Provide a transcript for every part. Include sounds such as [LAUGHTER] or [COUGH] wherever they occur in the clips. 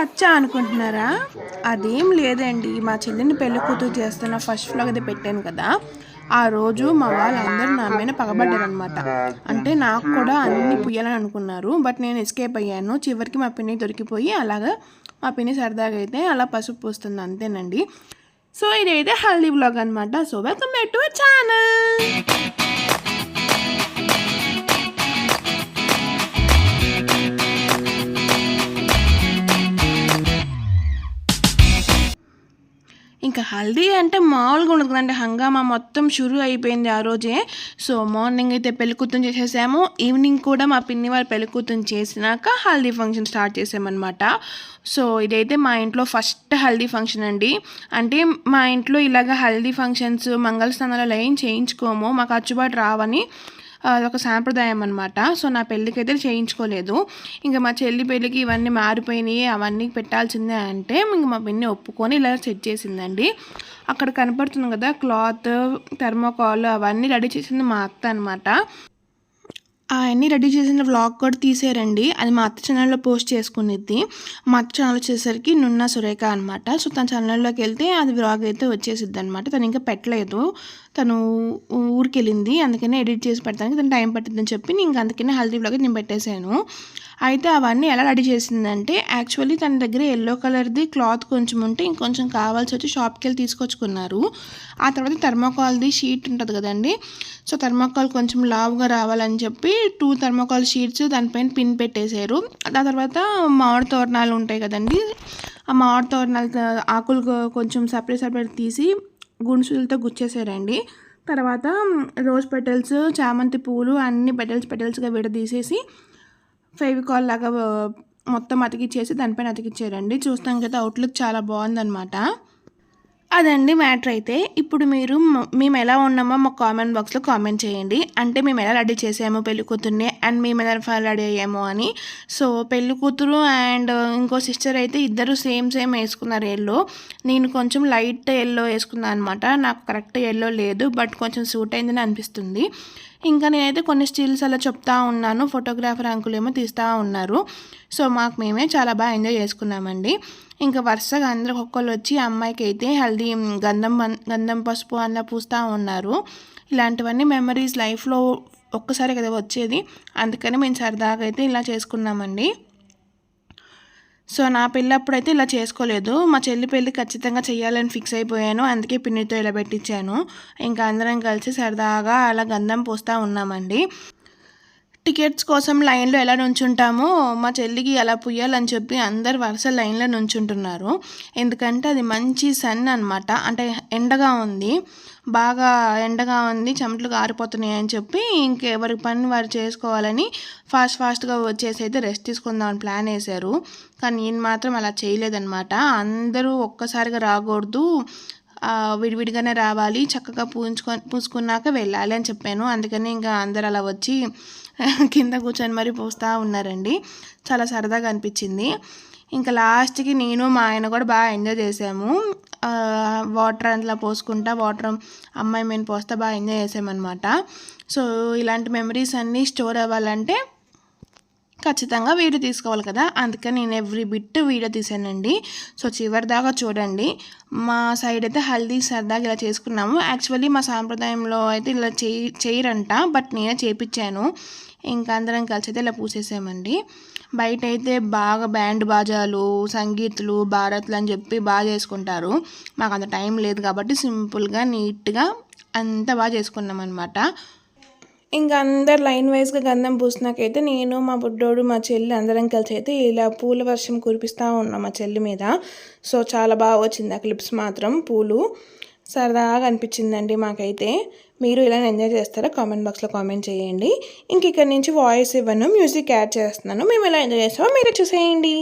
రచ్చ అనుకుంటున్నారా? అదేం లేదండి. మా చెల్లిని పెళ్ళి కూతురు చేస్తున్న ఫస్ట్ ఫ్లాగ్ అది పెట్టాను కదా. ఆ రోజు మా వాళ్ళందరూ నా మీద పగబడ్డారనమాట అంటే నాకు కూడా అన్ని పుయ్యాలని అనుకున్నారు. బట్ నేను ఎస్కేప్ అయ్యాను. చివరికి మా పిన్ని దొరికిపోయి అలాగా మా పిన్ని సరదాగా అయితే అలా పసుపు పూస్తుంది. అంతేనండి. సో ఇదైతే హల్దీ బ్లాగ్ అనమాట so welcome back to channel haldi అంటే మామూలుగా ఉండదు కదండి. హంగామా మొత్తం షురు అయిపోయింది ఆ రోజే. సో మార్నింగ్ అయితే పెళ్ళికూతురు చేసేసాము. ఈవినింగ్ కూడా మా పిన్ని వాళ్ళు పెళ్ళికూతురు చేసినాక హల్దీ ఫంక్షన్ స్టార్ట్ చేసామన్నమాట. సో ఇదైతే మా ఇంట్లో ఫస్ట్ హల్దీ ఫంక్షన్ అండి. అంటే మా ఇంట్లో ఇలాగ హల్దీ ఫంక్షన్స్ మంగళ స్నానాలు ఏం చేయించుకోము. మాకు అచ్చుబాటు రావని. అదొక సాంప్రదాయం అనమాట సో నా పెళ్ళికి అయితే చేయించుకోలేదు. ఇంకా మా చెల్లి పెళ్ళికి ఇవన్నీ మారిపోయినాయి అవన్నీ పెట్టాల్సిందే అంటే ఇంక మా పిన్ని ఒప్పుకొని ఇలా సెట్ చేసిందండి. అక్కడ కనపడుతుంది కదా క్లాత్ థర్మోకాల్ అవన్నీ రెడీ చేసింది మా అత్త అనమాట అవన్నీ రెడీ చేసిన వ్లాగ్ కూడా తీసారండి అది మా అత్త ఛానల్లో పోస్ట్ చేసుకునేది మా అత్త ఛానల్ వచ్చేసరికి నున్న సురేఖ అనమాట సో తన ఛానల్లోకి వెళ్తే అది వ్లాగ్ అయితే వచ్చేసిద్ది అనమాట తను ఇంకా పెట్టలేదు. తను ఊరికి వెళ్ళింది అందుకనే ఎడిట్ చేసి పెడతానికి తను టైం పట్టిందని చెప్పి నేను అందుకనే హల్దీ వ్లాగ్ నేను పెట్టేశాను. అయితే అవన్నీ ఎలా రెడీ చేసిందంటే యాక్చువల్లీ తన దగ్గర ఎల్లో కలర్ది క్లాత్ కొంచెం ఉంటే ఇంకొంచెం కావాల్సి వచ్చి షాప్కి వెళ్ళి తీసుకొచ్చుకున్నారు. ఆ తర్వాత థర్మోకాల్ది షీట్ ఉంటుంది కదండి సో థర్మోకాల్ కొంచెం లావుగా రావాలని చెప్పి టూ థర్మోకాల్ షీట్స్ దానిపైన పిన్ పెట్టేశారు. ఆ తర్వాత మామిడి తోరణాలు ఉంటాయి కదండి ఆ మామిడి తోరణాలు ఆకులు కొంచెం సపరేట్ సపరేట్ తీసి గుణసులతో గుచ్చేసారండి తర్వాత రోజ్ పెటల్స్ చామంతి పూలు అన్ని పెటల్స్ పెటల్స్గా విడదీసేసి ఫెవికాల్ లాగా మొత్తం అతికిచ్చేసి దానిపైన అతికిచ్చారండి చూస్తాం కదా అవుట్లుక్ చాలా బాగుందనమాట అదండి మ్యాటర్ అయితే. ఇప్పుడు మీరు మేము ఎలా ఉన్నామో మా కామెంట్ బాక్స్లో కామెంట్ చేయండి. అంటే మేము ఎలా రెడీ చేసాము పెళ్ళి కూతుర్ని అండ్ మేము ఎలా రెడీ అయ్యాము అని. సో పెళ్ళి కూతురు అండ్ ఇంకో సిస్టర్ అయితే ఇద్దరు సేమ్ సేమ్ వేసుకున్నారు ఎల్లో నేను కొంచెం లైట్ ఎల్లో వేసుకున్నాను అనమాట నాకు కరెక్ట్ ఎల్లో లేదు బట్ కొంచెం సూట్ అయిందని అనిపిస్తుంది. ఇంకా నేనైతే కొన్ని స్టిల్స్ అలా చెప్తా ఉన్నాను. ఫోటోగ్రాఫర్ అంకులు ఏమో తీస్తూ ఉన్నారు. సో మాకు మేమే చాలా బాగా ఎంజాయ్ చేసుకున్నామండి. ఇంకా వరుసగా అందరూ ఒక్కొక్కరు వచ్చి అమ్మాయికి అయితే హెల్దీ గంధం గంధం పసుపు అలా పూస్తూ ఉన్నారు. ఇలాంటివన్నీ మెమరీస్ లైఫ్లో ఒక్కసారి కదా వచ్చేది. అందుకని మేము సరదాగా అయితే ఇలా చేసుకున్నామండి. సో నా పెళ్ళప్పుడు అయితే ఇలా చేసుకోలేదు. మా చెల్లి పెళ్ళి ఖచ్చితంగా చేయాలని ఫిక్స్ అయిపోయాను. అందుకే పిన్నితో ఇలా పెట్టించాను. ఇంకా అందరం కలిసి సరదాగా అలా గంధం పోస్తూ ఉన్నామండి. టికెట్స్ కోసం లైన్లో ఎలా నుంచుంటామో మా చెల్లికి అలా పుయ్యాలని చెప్పి అందరు వరుస లైన్లో నుంచుంటున్నారు. ఎందుకంటే అది మంచి సన్ అనమాట అంటే ఎండగా ఉంది. బాగా ఎండగా ఉంది. చెమటలు కారిపోతున్నాయి అని చెప్పి ఇంకెవరి పని వారు చేసుకోవాలని ఫాస్ట్ ఫాస్ట్గా వచ్చేసి అయితే రెస్ట్ తీసుకుందామని ప్లాన్ వేశారు. కానీ నేను మాత్రం అలా చేయలేదన్నమాట. అందరూ ఒక్కసారిగా రాకూడదు. విడివిడిగానే రావాలి చక్కగా పూంచుకొని పూసుకున్నాక వెళ్ళాలి అని చెప్పాను. అందుకని ఇంకా అందరు అలా వచ్చి [LAUGHS] కింద కూర్చొని మరి పూస్తూ ఉన్నారండి. చాలా సరదాగా అనిపించింది. ఇంకా లాస్ట్కి నేను మా ఆయన కూడా బాగా ఎంజాయ్ చేసాము. వాటర్ అట్లా పోసుకుంటా వాటర్ అమ్మాయి మేము పోస్తే బాగా ఎంజాయ్ చేసామన్నమాట. సో ఇలాంటి మెమరీస్ అన్నీ స్టోర్ అవ్వాలంటే ఖచ్చితంగా వీడియో తీసుకోవాలి కదా. అందుకని నేను ఎవ్రీ బిట్ వీడియో తీసానండి. సో చివరి దాకా చూడండి. మా సైడ్ అయితే హల్దీ సరదాగా ఇలా చేసుకున్నాము. యాక్చువల్లీ మా సాంప్రదాయంలో అయితే ఇలా చేయి చేయరంట బట్ నేనే చేపించాను ఇంకా అందరం కలిసి అయితే ఇలా పూసేసామండి. బయట అయితే బాగా బ్యాండ్ బాజాలు సంగీతులు భారత్లు అని చెప్పి బాగా చేసుకుంటారు. మాకు అంత టైం లేదు కాబట్టి సింపుల్గా నీట్గా అంతా బాగా చేసుకున్నాం అనమాట ఇంకా అందరు లైన్ వైజ్గా గంధం పూసినాకైతే నేను మా బుడ్డోడు మా చెల్లి అందరం కలిసి అయితే ఇలా పూల వర్షం కురిపిస్తూ ఉన్నాం మా చెల్లి మీద. సో చాలా బాగా వచ్చింది ఆ క్లిప్స్ మాత్రం పూలు. సరదాగా అనిపించిందండి మాకైతే. మీరు ఇలా ఎంజాయ్ చేస్తారా? కామెంట్ బాక్స్లో కామెంట్ చేయండి. ఇంక ఇక్కడ నుంచి వాయిస్ ఇవ్వను మ్యూజిక్ యాడ్ చేస్తున్నాను. మేము ఎలా ఎంజాయ్ చేస్తామో మీరే చూసేయండి.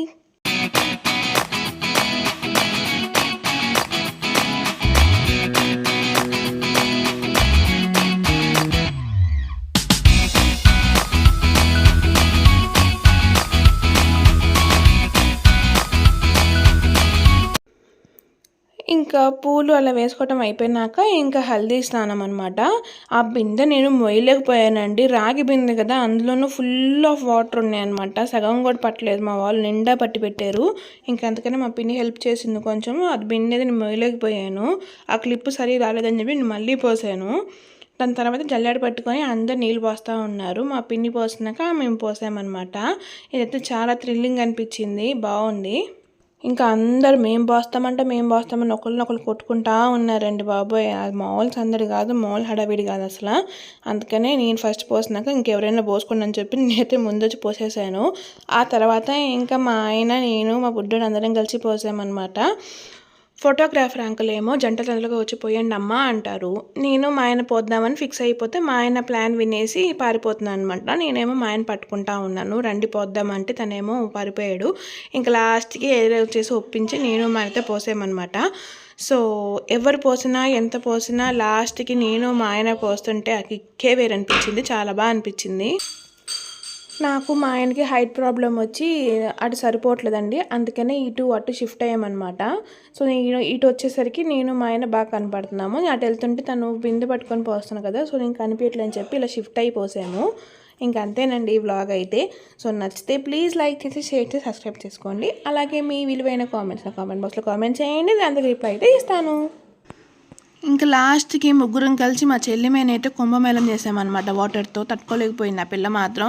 పూలు అలా వేసుకోవటం అయిపోయినాక ఇంకా హల్దీ స్నానం అనమాట ఆ బిందె నేను మొయ్యలేకపోయానండి. రాగి బిందె కదా అందులోనూ ఫుల్ ఆఫ్ వాటర్ ఉన్నాయన్నమాట. సగం కూడా పట్టలేదు మా వాళ్ళు నిండా పట్టి పెట్టారు. ఇంకా అందుకనే మా పిన్ని హెల్ప్ చేసింది కొంచెం. అది బిందె నేను మొయ్యలేకపోయాను. ఆ క్లిప్ సరిగా రాలేదని చెప్పి నేను మళ్ళీ పోసాను. దాని తర్వాత జల్లాడ పట్టుకొని అందరు నీళ్ళు పోస్తూ ఉన్నారు. మా పిన్ని పోసినాక మేము పోసామన్నమాట. ఇదైతే చాలా థ్రిల్లింగ్ అనిపించింది. బాగుంది. ఇంకా అందరు మేము పోస్తామంటే మేము పోస్తామని ఒకరినొకరు కొట్టుకుంటా ఉన్నారండి బాబోయ్. అది మామూలు సందడి కాదు మామూలు హడావిడి కాదు అసలు. అందుకనే నేను ఫస్ట్ పోసినాక ఇంకెవరైనా పోసుకోండి అని చెప్పి నేనైతే ముందొచ్చి పోసేసాను. ఆ తర్వాత ఇంకా మా ఆయన నేను మా బుడ్డోడు అందరం కలిసి పోసామన్నమాట. ఫోటోగ్రాఫర్ అంకుల్ ఏమో జంట తండ్రులుగా వచ్చి పోయండి అమ్మా అంటారు. నేను మా ఆయన పోద్దామని ఫిక్స్ అయిపోతే మా ఆయన ప్లాన్ వినేసి పారిపోతున్నాను అనమాట నేనేమో మా ఆయన పట్టుకుంటా ఉన్నాను. రండి పోద్దామంటే తనేమో పారిపోయాడు. ఇంకా లాస్ట్కి ఏదో వచ్చేసి ఒప్పించి నేను మా అయితే పోసామన్నమాట సో ఎవరు పోసినా ఎంత పోసినా లాస్ట్కి నేను మా ఆయన పోస్తుంటే ఆ కిక్కే వేరనిపించింది. చాలా బాగా అనిపించింది. నాకు మా ఆయనకి హైట్ ప్రాబ్లం వచ్చి అటు సరిపోవట్లేదండి. అందుకనే ఇటు అటు షిఫ్ట్ అయ్యామన్నమాట. సో నేను ఇటు వచ్చేసరికి నేను మా ఆయన బాగా కనపడుతున్నాము. అటు వెళ్తుంటే తను బిందె పట్టుకొని పోస్తాను కదా సో నేను కనిపించట్లేదు అని చెప్పి ఇలా షిఫ్ట్ అయిపోసాము ఇంకంతేనండి ఈ వ్లాగ్ అయితే. సో నచ్చితే ప్లీజ్ లైక్ చేసి షేర్ చేసి సబ్స్క్రైబ్ చేసుకోండి. అలాగే మీ విలువైన కామెంట్స్ కామెంట్ బాక్స్లో కామెంట్ చేయండి. దానికి రిప్లై అయితే ఇస్తాను. ఇంకా లాస్ట్కి ముగ్గురం కలిసి మా చెల్లి మేనైతే కుంభమేళం చేసామన్నమాట. వాటర్తో తట్టుకోలేకపోయింది ఆ పిల్ల మాత్రం.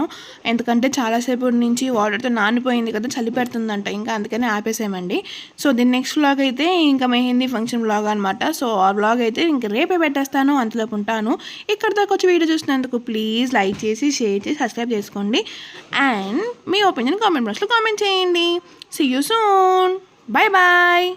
ఎందుకంటే చాలాసేపు నుంచి వాటర్తో నానిపోయింది కదా చలి పెడుతుందంట. ఇంకా అందుకనే ఆపేసామండి సో దీని నెక్స్ట్ వ్లాగ్ అయితే ఇంకా మెహందీ ఫంక్షన్ వ్లాగ్ అనమాట సో ఆ వ్లాగ్ అయితే ఇంకా రేపే పెట్టేస్తాను అంతలోపు ఉంటాను. ఇక్కడ దాకా వచ్చి వీడియో చూసినందుకు ప్లీజ్ లైక్ చేసి షేర్ చేసి సబ్స్క్రైబ్ చేసుకోండి. అండ్ మీ ఒపీనియన్ కామెంట్ బాక్స్లో కామెంట్ చేయండి. See you soon bye bye